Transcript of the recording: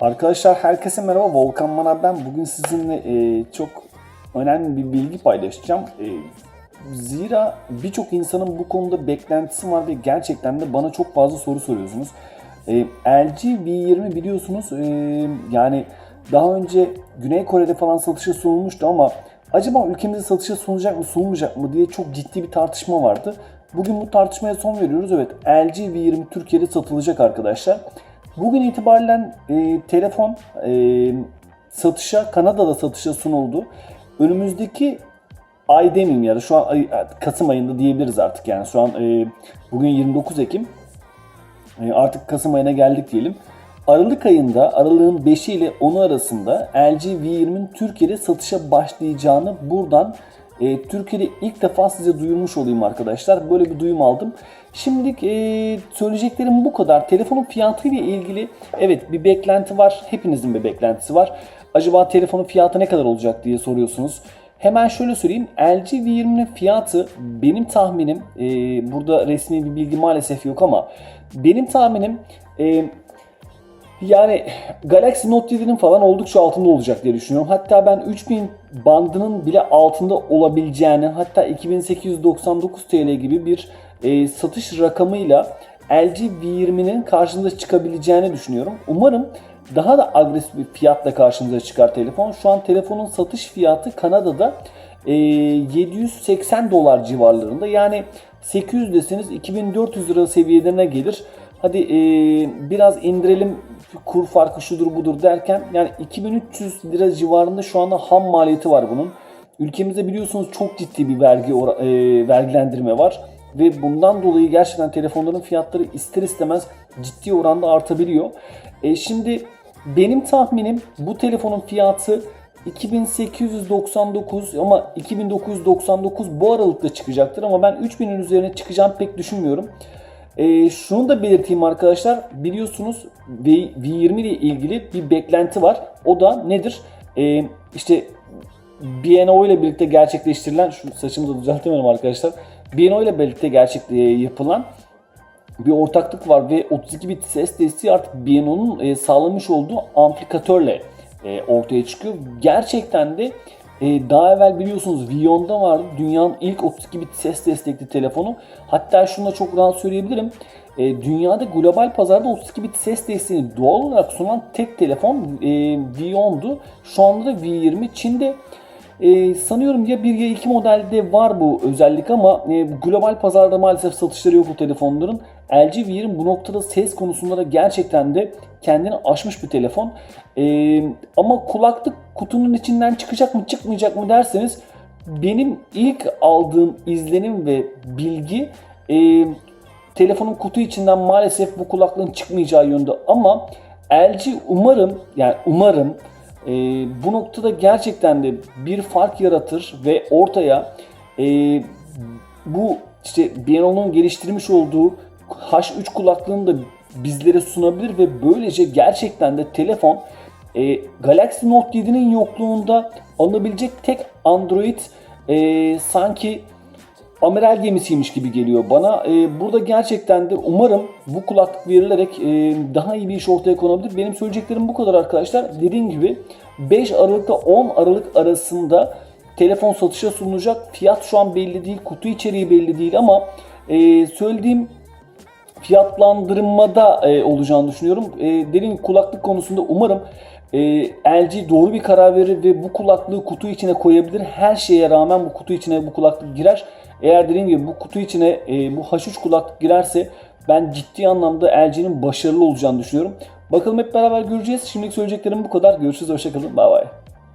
Arkadaşlar herkese merhaba. Volkan Manav ben. Bugün sizinle e, çok önemli bir bilgi paylaşacağım. E, zira birçok insanın bu konuda beklentisi var ve gerçekten de bana çok fazla soru soruyorsunuz. E, LG V20 biliyorsunuz e, yani daha önce Güney Kore'de falan satışa sunulmuştu ama acaba ülkemizde satışa sunulacak mı sunulmayacak mı diye çok ciddi bir tartışma vardı. Bugün bu tartışmaya son veriyoruz. Evet LG V20 Türkiye'de satılacak arkadaşlar. Bugün itibaren e, telefon e, satışa, Kanada'da satışa sunuldu. Önümüzdeki ay demeyeyim ya da şu an ay, Kasım ayında diyebiliriz artık yani şu an e, bugün 29 Ekim E, artık Kasım ayına geldik diyelim. Aralık ayında aralığın 5'i ile 10'u arasında LG V20'nin Türkiye'de satışa başlayacağını buradan e, Türkiye'de ilk defa size duyurmuş olayım arkadaşlar. Böyle bir duyum aldım. Şimdilik e, söyleyeceklerim bu kadar. Telefonun fiyatı ile ilgili evet bir beklenti var. Hepinizin bir beklentisi var. Acaba telefonun fiyatı ne kadar olacak diye soruyorsunuz. Hemen şöyle söyleyeyim. LG V20'nin fiyatı benim tahminim e, burada resmi bir bilgi maalesef yok ama benim tahminim e, yani Galaxy Note 7'nin falan oldukça altında olacak diye düşünüyorum. Hatta ben 3000 bandının bile altında olabileceğini hatta 2899 TL gibi bir e, satış rakamıyla LG V20'nin karşımıza çıkabileceğini düşünüyorum. Umarım daha da agresif bir fiyatla karşımıza çıkar telefon. Şu an telefonun satış fiyatı Kanada'da e, 780 dolar civarlarında. Yani 800 deseniz 2400 lira seviyelerine gelir. Hadi e, biraz indirelim kur farkı şudur budur derken yani 2300 lira civarında şu anda ham maliyeti var bunun. Ülkemizde biliyorsunuz çok ciddi bir vergi e, vergilendirme var ve bundan dolayı gerçekten telefonların fiyatları ister istemez ciddi oranda artabiliyor. E, şimdi benim tahminim bu telefonun fiyatı 2899 ama 2999 bu aralıkta çıkacaktır ama ben 3000'in üzerine çıkacağını pek düşünmüyorum. E, şunu da belirteyim arkadaşlar. Biliyorsunuz V, V20 ile ilgili bir beklenti var. O da nedir? E, işte BNO ile birlikte gerçekleştirilen, şu saçımı da düzeltemedim arkadaşlar. BNO ile birlikte gerçek e, yapılan bir ortaklık var ve 32 bit ses desteği artık BNO'nun e, sağlamış olduğu amplifikatörle e, ortaya çıkıyor. Gerçekten de e, daha evvel biliyorsunuz Vion'da vardı. Dünyanın ilk 32 bit ses destekli telefonu. Hatta şunu da çok rahat söyleyebilirim. E, dünyada global pazarda 32 bit ses desteğini doğal olarak sunan tek telefon e, Vion'du. Şu anda da V20 Çin'de e, sanıyorum ya bir ya iki modelde var bu özellik ama e, global pazarda maalesef satışları yok bu telefonların. V20 bu noktada ses konusunda da gerçekten de kendini aşmış bir telefon. E, ama kulaklık kutunun içinden çıkacak mı çıkmayacak mı derseniz benim ilk aldığım izlenim ve bilgi e, telefonun kutu içinden maalesef bu kulaklığın çıkmayacağı yönde ama LG umarım yani umarım e, bu noktada gerçekten de bir fark yaratır ve ortaya e, bu işte BNO'nun geliştirmiş olduğu H3 kulaklığını da bizlere sunabilir ve böylece gerçekten de telefon e, Galaxy Note 7'nin yokluğunda alınabilecek tek Android e, sanki amiral gemisiymiş gibi geliyor bana. E, burada gerçekten de umarım bu kulaklık verilerek e, daha iyi bir iş ortaya konabilir. Benim söyleyeceklerim bu kadar arkadaşlar. Dediğim gibi 5 Aralık'ta 10 Aralık arasında telefon satışa sunulacak. Fiyat şu an belli değil, kutu içeriği belli değil ama e, söylediğim fiyatlandırmada e, olacağını düşünüyorum. E, gibi kulaklık konusunda umarım e, LG doğru bir karar verir ve bu kulaklığı kutu içine koyabilir. Her şeye rağmen bu kutu içine bu kulaklık girer. Eğer dediğim gibi bu kutu içine e, bu H3 kulaklık girerse ben ciddi anlamda LG'nin başarılı olacağını düşünüyorum. Bakalım hep beraber göreceğiz. Şimdilik söyleyeceklerim bu kadar. Görüşürüz. Hoşçakalın. Bay bay.